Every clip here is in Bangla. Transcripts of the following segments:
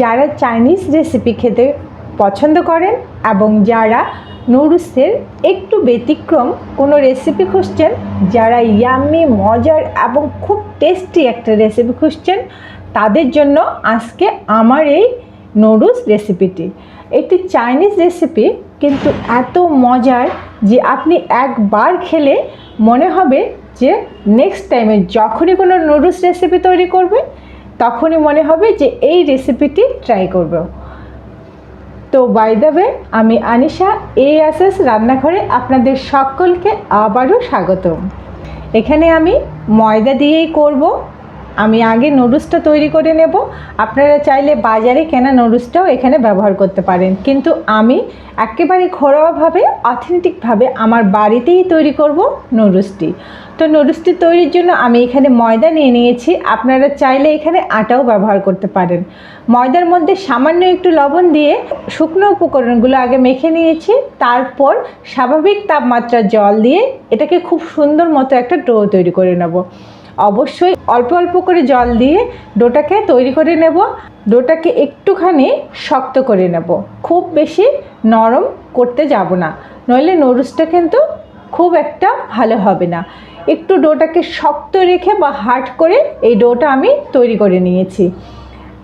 যারা চাইনিজ রেসিপি খেতে পছন্দ করেন এবং যারা নুডলসের একটু ব্যতিক্রম কোনো রেসিপি খুঁজছেন, যারা ইয়াম্মি মজার এবং খুব টেস্টি একটা রেসিপি খুঁজছেন, তাদের জন্য আজকে আমার এই নুডলস রেসিপিটি একটি চাইনিজ রেসিপি কিন্তু এত মজার যে আপনি একবার খেলে মনে হবে যে নেক্সট টাইমে যখনই কোনো নুডলস রেসিপি তৈরি করবে তখনই মনে হবে যে এই রেসিপিটি ট্রাই করব। তো বাই দ্য ওয়ে আমি আনিশা এএসএস রান্নাঘরে আপনাদের সকলকে আবারও স্বাগতম। এখানে আমি ময়দা দিয়েই করব। আমি আগে নুডলসটা তৈরি করে নেব। আপনারা চাইলে বাজারে কেনা নুডলসটাও এখানে ব্যবহার করতে পারেন। কিন্তু আমি একেবারে ঘরোয়াভাবে অথেন্টিকভাবে আমার বাড়িতেই তৈরি করব নুডলসটি তো নুডলসটি তৈরির জন্য আমি এখানে ময়দা নিয়ে নিয়েছি। আপনারা চাইলে এখানে আটাও ব্যবহার করতে পারেন। ময়দার মধ্যে সামান্য একটু লবণ দিয়ে শুকনো উপকরণগুলো আগে মেখে নিয়েছি। তারপর স্বাভাবিক তাপমাত্রার জল দিয়ে এটাকে খুব সুন্দর মতো একটা ডো তৈরি করে নেব। অবশ্যই অল্প অল্প করে জল দিয়ে ডোটাকে তৈরি করে নেব। ডোটাকে একটুখানি শক্ত করে নেব। খুব বেশি নরম করতে যাব না। নইলে নুডলসটা কিন্তু খুব একটা ভালো হবে না। একটু ডোটাকে শক্ত রেখে বা হার্ড করে এই ডোটা আমি তৈরি করে নিয়েছি।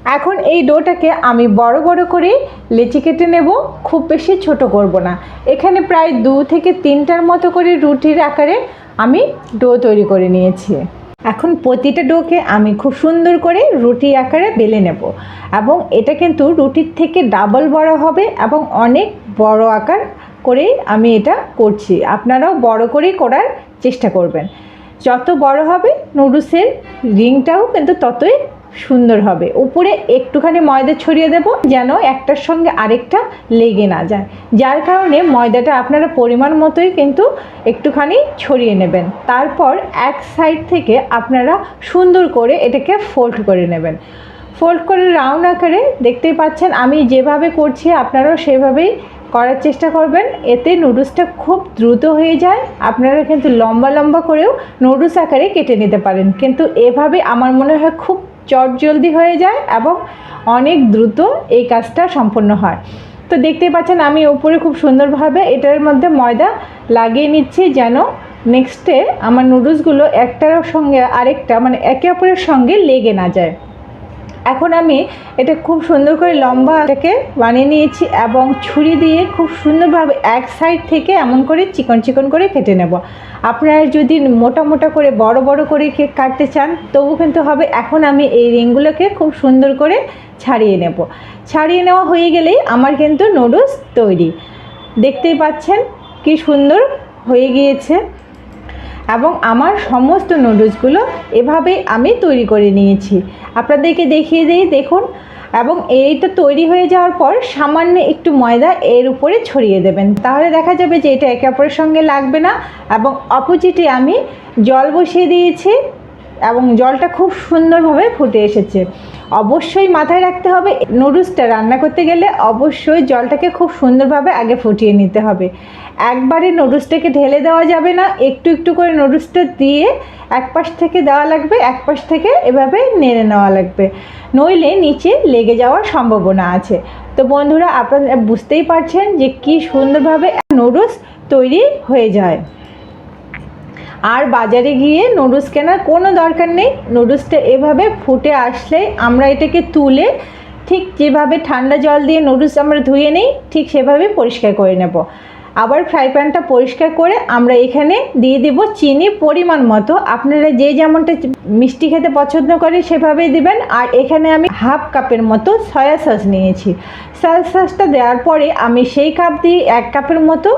এখন এই ডোটাকে আমি বড় বড় করে লেচি কেটে নেব। খুব বেশি ছোট করব না। এখানে প্রায় দু থেকে তিনটার মতো করে রুটির আকারে আমি ডো তৈরি করে নিয়েছি। এখন প্রতিটা ডোকে আমি খুব সুন্দর করে রুটি আকারে বেলে নেব এবং এটা কিন্তু রুটির থেকে ডাবল বড় হবে এবং অনেক বড় আকার করে আমি এটা করছি। আপনারাও বড় করে করার চেষ্টা করবেন। যত বড় হবে নুডলসের রিংটাও কিন্তু ততই সুন্দর হবে। উপরে একটুখানি ময়দা ছড়িয়ে দেব যেন একটার সঙ্গে আরেকটা লেগে না যায়। যার কারণে ময়দাটা আপনারা পরিমাণ মতোই কিন্তু একটুখানি ছড়িয়ে নেবেন। তারপর এক সাইড থেকে আপনারা সুন্দর করে এটাকে ফোল্ড করে নেবেন। ফোল্ড করে রাউন্ড আকারে দেখতেই পাচ্ছেন আমি যেভাবে করছি আপনারাও সেভাবেই করার চেষ্টা করবেন। এতে নুডলসটা খুব দ্রুত হয়ে যায়। আপনারা কিন্তু লম্বা লম্বা করেও নুডলস আকারে কেটে নিতে পারেন। কিন্তু এভাবে আমার মনে হয় খুব চট জলদি হয়ে যায় এবং অনেক দ্রুত এই কাজটা সম্পন্ন হয়। তো দেখতেই পাচ্ছেন আমি ওপরে খুব সুন্দরভাবে এটার মধ্যে ময়দা লাগিয়ে নিচ্ছি যেন নেক্সটে আমার নুডলসগুলো একটার সঙ্গে আরেকটা মানে একে অপরের সঙ্গে লেগে না যায়। এখন আমি এটা খুব সুন্দর করে লম্বা এটাকে বানিয়ে নিয়েছি এবং ছুরি দিয়ে খুব সুন্দরভাবে এক সাইড থেকে এমন করে চিকন চিকন করে কেটে নেব। আপনারা যদি মোটা মোটা করে, বড় বড় করে কেক কাটতে চান, তবু কিন্তু হবে এখন আমি এই রিংগুলোকে খুব সুন্দর করে ছাড়িয়ে নেব। ছাড়িয়ে নেওয়া হয়ে গেলেই আমার কিন্তু নুডলস তৈরি। দেখতেই পাচ্ছেন কি সুন্দর হয়ে গিয়েছে। এবং আমার সমস্ত নুডলসগুলো এভাবে আমি তৈরি করে নিয়েছি। আপনাদেরকে দেখিয়ে দিই, দেখুন। এবং এইটা তৈরি হয়ে যাওয়ার পর সামান্য একটু ময়দা এর উপরে ছড়িয়ে দেবেন। তাহলে দেখা যাবে যে এটা একে অপরের সঙ্গে লাগবে না। এবং অপোজিটে আমি জল বসিয়ে দিয়েছি। এবং জলটা খুব সুন্দরভাবে ফুটে এসেছে। অবশ্যই মাথায় রাখতে হবে, নুডলসটা রান্না করতে গেলে অবশ্যই জলটাকে খুব সুন্দরভাবে আগে ফুটিয়ে নিতে হবে। একবারে নুডলসটাকে ঢেলে দেওয়া যাবে না, একটু একটু করে নুডলসটা দিয়ে এক পাশ থেকে দেওয়া লাগবে এক পাশ থেকে এভাবে নেড়ে নেওয়া লাগবে। নইলে নিচে লেগে যাওয়ার সম্ভাবনা আছে। তো বন্ধুরা, আপনারা বুঝতেই পারছেন যে কি সুন্দরভাবে নুডলস তৈরি হয়ে যায়। আর বাজারে গিয়ে নুডলস কেনার কোনো দরকার নেই। নুডলসটা এভাবে ফুটে আসলে আমরা এটাকে তুলে ঠিক যেভাবে ঠান্ডা জল দিয়ে নুডলস আমরা ধুয়ে নিই, ঠিক সেভাবে পরিষ্কার করে নেব। আবার ফ্রাই প্যানটা পরিষ্কার করে আমরা এখানে দিয়ে দিব চিনি পরিমাণ মতো। আপনারা যে যেমনটা মিষ্টি খেতে পছন্দ করেন সেভাবেই দিবেন। আর এখানে আমি হাফ কাপের মতো সয়া সস নিয়েছি। সয়া সসটা দেওয়ার পরে আমি সেই কাপ দিয়ে এক কাপের মতো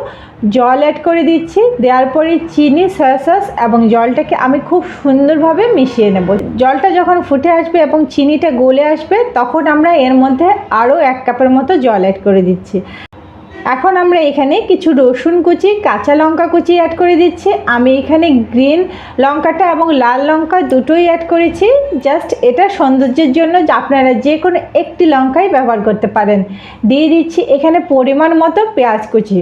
জল অ্যাড করে দিচ্ছি। দেওয়ার পরে চিনি সয়া সস এবং জলটাকে আমি খুব সুন্দরভাবে মিশিয়ে নেব। জলটা যখন ফুটে আসবে এবং চিনিটা গলে আসবে, তখন আমরা এর মধ্যে আরও এক কাপের মতো জল অ্যাড করে দিচ্ছি। এখন আমরা এখানে কিছু রসুন কুচি, কাঁচা লঙ্কা কুচি অ্যাড করে দিচ্ছি। আমি এখানে গ্রিন লঙ্কাটা এবং লাল লঙ্কা দুটোই অ্যাড করেছি। জাস্ট এটা সৌন্দর্যের জন্য আপনারা যে কোনো একটি লঙ্কাই ব্যবহার করতে পারেন। দিয়ে দিচ্ছি এখানে পরিমাণ মতো পেঁয়াজ কুচি।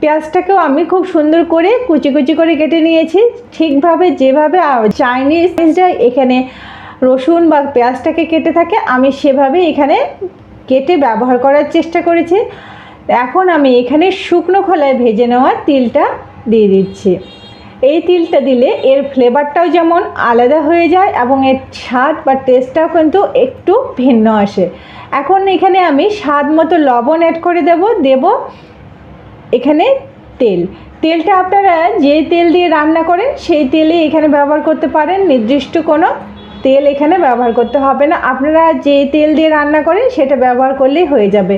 পেঁয়াজটাকেও আমি খুব সুন্দর করে কুচি কুচি করে কেটে নিয়েছি। ঠিকভাবে যেভাবে চাইনিজরা এখানে রসুন বা পেঁয়াজটাকে কেটে থাকে, আমি সেভাবে এখানে কেটে ব্যবহার করার চেষ্টা করেছি। এখন আমি এখানে শুকনো খোলায় ভেজে নেওয়া তিলটা দিয়ে দিচ্ছি। এই তিলটা দিলে এর ফ্লেভারটাও যেমন আলাদা হয়ে যায় এবং এর স্বাদ বা টেস্টটাও কিন্তু একটু ভিন্ন আসে। এখন এখানে আমি স্বাদ মতো লবণ অ্যাড করে দেব দেব এখানে তেল। তেলটা আপনারা যে তেল দিয়ে রান্না করেন, সেই তেলই এখানে ব্যবহার করতে পারেন। নির্দিষ্ট কোনো তেল এখানে ব্যবহার করতে হবে না। আপনারা যে তেল দিয়ে রান্না করেন, সেটা ব্যবহার করলেই হয়ে যাবে।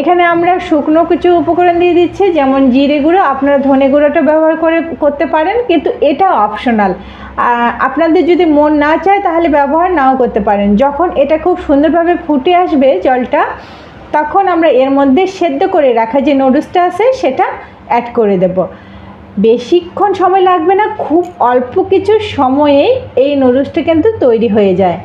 এখানে আমরা শুকনো কিছু উপকরণ দিয়ে দিচ্ছি, যেমন জিরে গুঁড়ো। আপনারা ধনে গুঁড়োটা ব্যবহার করে করতে পারেন, কিন্তু এটা অপশনাল আপনাদের যদি মন না চায়, তাহলে ব্যবহার নাও করতে পারেন। যখন এটা খুব সুন্দরভাবে ফুটে আসবে জলটা, তখন আমরা এর মধ্যে সেদ্ধ করে রাখা যে নুডলসটা আছে, সেটা অ্যাড করে দেব। বেশিক্ষণ সময় লাগবে না, খুব অল্প কিছু সময়েই এই নুডলসটা কিন্তু তৈরি হয়ে যায়।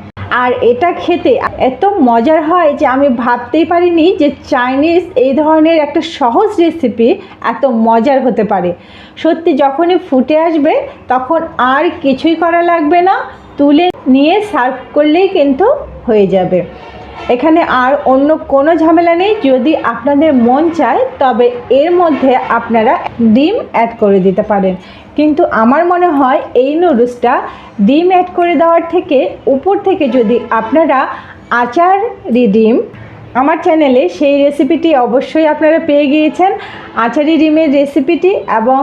আর এটা খেতে এত মজার হয় যে আমি ভাবতেই পারিনি যে চাইনিজ এই ধরনের একটা সহজ রেসিপি এত মজার হতে পারে। সত্যি যখনই ফুটে আসবে, তখন আর কিছুই করা লাগবে না। তুলে নিয়ে সার্ভ করলেই কিন্তু হয়ে যাবে। এখানে আর অন্য কোনো ঝামেলা নেই। যদি আপনাদের মন চায়, তবে এর মধ্যে আপনারা ডিম অ্যাড করে দিতে পারেন। কিন্তু আমার মনে হয় এই নুডলসটা ডিম অ্যাড করে দেওয়ার থেকে উপর থেকে যদি আপনারা আচার ডিম, আমার চ্যানেলে সেই রেসিপিটি অবশ্যই আপনারা পেয়ে গিয়েছেন। আচারি ডিমের রেসিপিটি এবং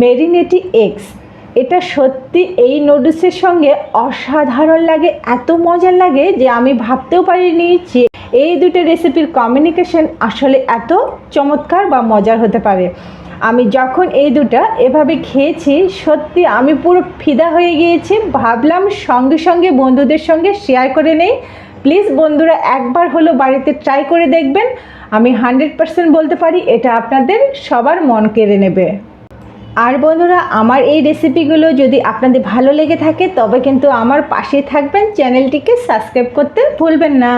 মেরিনেটি এগস এটা সত্যি এই নুডলসের সঙ্গে অসাধারণ লাগে, এত মজার লাগে যে আমি ভাবতেও পারিনি যে এই দুটো রেসিপির কমিউনিকেশন আসলে এত চমৎকার বা মজার হতে পারে। আমি যখন এই দুটা এভাবে খেয়েছি, সত্যি আমি পুরো ফিদা হয়ে গিয়েছি। ভাবলাম সঙ্গে সঙ্গে বন্ধুদের সঙ্গে শেয়ার করে নেই। প্লিজ বন্ধুরা একবার হলো বাড়িতে ট্রাই করে দেখবেন। আমি হান্ড্রেড পারসেন্ট বলতে পারি এটা আপনাদের সবার মন কেড়ে নেবে। আর বন্ধুরা, আমার এই রেসিপিগুলো যদি আপনাদের ভালো লেগে থাকে, তবে কিন্তু আমার পাশে থাকবেন। চ্যানেলটিকে সাবস্ক্রাইব করতে ভুলবেন না।